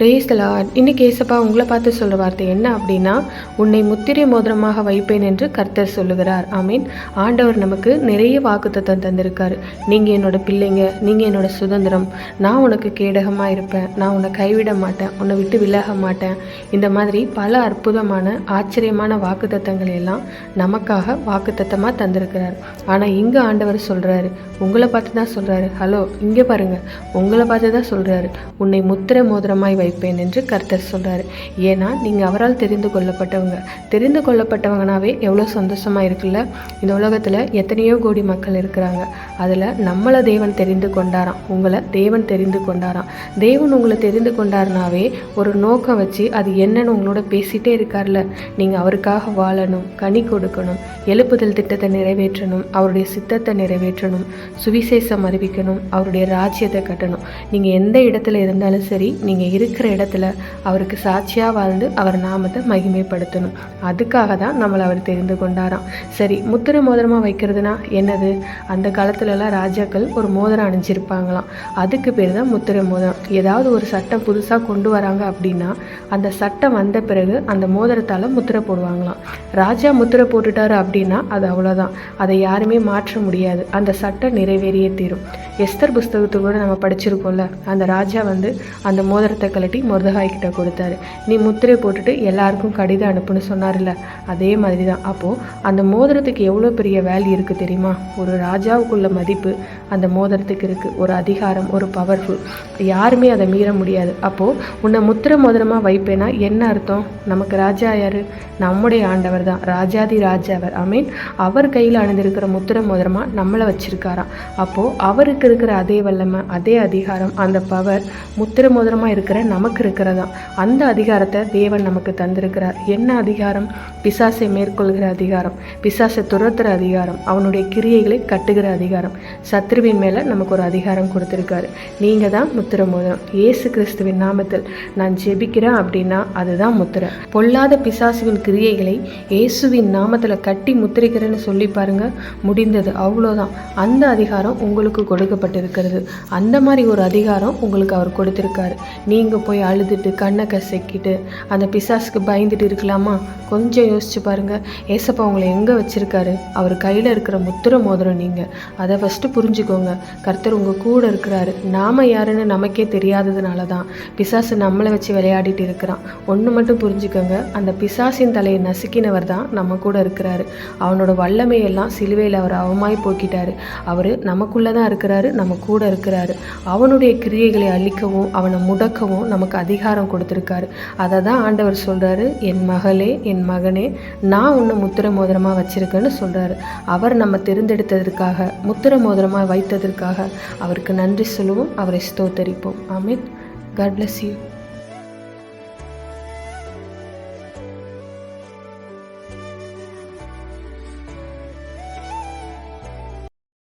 பிரேஸ்தலா இன்னைக்கு ஏசப்பா உங்களை பார்த்து சொல்கிற வார்த்தை என்ன அப்படின்னா உன்னை முத்திரை மோதிரமாக வைப்பேன் என்று கர்த்தர் சொல்லுகிறார். ஆமீன். ஆண்டவர் நமக்கு நிறைய வாக்குத்தத்தம் தந்திருக்காரு. நீங்கள் என்னோட பிள்ளைங்க நீங்கள் என்னோட சுதந்திரம். நான் உனக்கு கேடகமாக இருப்பேன். நான் உன்னை கைவிட மாட்டேன். உன்னை விட்டு விலக மாட்டேன். இந்த மாதிரி பல அற்புதமான ஆச்சரியமான வாக்குத்தத்தங்களை எல்லாம் நமக்காக வாக்குத்தத்தமாக தந்திருக்கிறார். ஆனால் இங்கே ஆண்டவர் சொல்கிறாரு உங்களை பார்த்து தான் சொல்கிறாரு ஹலோ இங்கே பாருங்கள் உங்களை பார்த்து தான் சொல்கிறாரு உன்னை முத்திரை மோதிரமாய் வைப்பேன் என்று கர்த்தர் சொல்கிறாரு ஏன்னா நீங்கள் அவரால் தெரிந்து கொள்ளப்பட்டவங்க. தெரிந்து கொள்ளப்பட்டவங்கனாவே எவ்வளோ சந்தோஷமாக இருக்குல்ல? இந்த உலகத்தில் எத்தனையோ கோடி மக்கள் இருக்கிறாங்க. அதில் நம்மளை தேவன் தெரிந்து கொண்டாராம். உங்களை தேவன் தெரிந்து கொண்டாராம். தேவன் உங்களை தெரிந்து கொண்டாருனாவே ஒரு நோக்கம் வச்சு அது என்னன்னு உங்களோட பேசிகிட்டே இருக்கார்ல. நீங்கள் அவருக்காக வாழணும் கனி கொடுக்கணும் எழுப்புதல் திட்டத்தை நிறைவேற்றணும் அவருடைய சித்தத்தை நிறைவேற்றணும் சுவிசேஷம் அறிவிக்கணும் அவருடைய ராஜ்யத்தை கட்டணும். நீங்கள் எந்த இடத்துல இருந்தாலும் சரி நீங்கள் இருக்கிற இடத்துல அவருக்கு சாட்சியாக வாழ்ந்து அவர் நாமத்தை மகிமைப்படுத்தணும். அதுக்காக தான் நம்மளை அவர் தெரிந்து கொண்டாராம். சரி முத்திரை மோதிரமாக வைக்கிறதுனா என்னது? அந்த காலத்துலலாம் ராஜாக்கள் ஒரு மோதிரம் அணிஞ்சிருப்பாங்களாம். அதுக்கு பேர் தான் முத்திரை மோதிரம். ஏதாவது ஒரு சட்டம் புதுசாக கொண்டு வராங்க அப்படின்னா அந்த சட்டம் வந்த பிறகு அந்த மோதிரத்தால் முத்திரை போடுவாங்களாம். ராஜா முத்திரை போட்டுட்டாரு அப்படின்னா அது அவ்வளோதான் அதை யாருமே மாற்ற முடியாது. அந்த சட்டம் நிறைவேறியே தீரும். எஸ்தர் புஸ்தகத்தை கூட நம்ம படிச்சிருக்கோம்ல அந்த ராஜா வந்து அந்த மோதிரத்தை கட்டி முருதகாய் கிட்ட கொடுத்தாரு. நீ முத்திரை போட்டுட்டு எல்லாருக்கும் கடிதம் அனுப்புன்னு சொன்னார்ல அதே மாதிரி தான் அப்போது அந்த மோதிரத்துக்கு எவ்வளோ பெரிய வேல்யூ இருக்குது தெரியுமா? ஒரு ராஜாவுக்குள்ள மதிப்பு அந்த மோதிரத்துக்கு இருக்குது ஒரு அதிகாரம் ஒரு பவர்ஃபுல் யாருமே அதை மீற முடியாது. அப்போது உன்னை முத்திரை மோதிரமாக வைப்பேனா? என்ன அர்த்தம்? நமக்கு ராஜா யார்? நம்முடைய ஆண்டவர் தான். ராஜாதி ராஜாவர் ஐ மீன் அவர் கையில் அணிந்திருக்கிற முத்திரை மோதிரமாக நம்மளை வச்சிருக்காராம். அப்போது அவருக்கு இருக்கிற அதே வல்லமை அதே அதிகாரம் அந்த பவர் முத்திரை மோதிரமாக இருக்கிற நமக்கு இருக்கிறதா? அந்த அதிகாரத்தை தேவன் நமக்கு தந்திருக்கிறார். என்ன அதிகாரம்? பிசாசை மேற்கொள்கிற அதிகாரம். பிசாசை துரத்துகிற அதிகாரம். அவனுடைய கிரியைகளை கட்டுகிற அதிகாரம். சத்ருவின் மேலே நமக்கு ஒரு அதிகாரம் கொடுத்துருக்காரு. நீங்கள் தான் முத்திரை மோதிரம். இயேசு கிறிஸ்துவின் நாமத்தில் நான் ஜெபிக்கிறேன் அப்படின்னா அதுதான் முத்திரை. பொல்லாத பிசாசுவின் கிரியைகளை இயேசுவின் நாமத்தில் கட்டி முத்திரிக்கிறேன்னு சொல்லி பாருங்க. முடிந்தது. அவ்வளோதான் அந்த அதிகாரம் உங்களுக்கு கொடுக்கப்பட்டிருக்கிறது. அந்த மாதிரி ஒரு அதிகாரம் உங்களுக்கு அவர் கொடுத்துருக்காரு. நீங்கள் போய் அழுதுட்டு கண்ணை கசக்கிட்டு அந்த பிசாசுக்கு பயந்துட்டு இருக்கலாமா? கொஞ்சம் யோசிச்சு பாருங்க. ஏசப்பா உங்களை எங்கே வச்சிருக்காரு? அவர் கையில் இருக்கிற முத்திர மோதிரம் நீங்கள் அதை ஃபஸ்ட்டு புரிஞ்சுக்கோங்க. கர்த்தர் உங்கள் கூட இருக்கிறாரு. நாம் யாருன்னு நமக்கே தெரியாததுனால தான் பிசாசு நம்மளை வச்சு விளையாடிட்டு இருக்கிறான். ஒன்று மட்டும் புரிஞ்சுக்கோங்க. அந்த பிசாசின் தலையை நசுக்கினவர் தான் நம்ம கூட இருக்கிறாரு. அவனோட வல்லமையெல்லாம் சிலுவையில் அவர் அவமாய் போக்கிட்டாரு. அவர் நமக்குள்ளே தான் இருக்கிறாரு நம்ம கூட இருக்கிறாரு. அவனுடைய கிரியைகளை அழிக்கவும் அவனை முடக்கவும் நமக்கு அதிகாரம் கொடுத்துருக்காரு. அதை தான் ஆண்டவர் சொல்கிறாரு என் மகளே என் மகனே நான் உன்னை முத்திர மோதிரமாக வச்சுருக்கேன்னு சொல்கிறாரு அவர் நம்ம தெரிந்தெடுத்ததற்காக முத்திர மோதிரமாக வைத்ததற்காக அவருக்கு நன்றி சொல்லுவோம் அவரை ஸ்தோத்தரிப்போம். ஆமீன். God bless you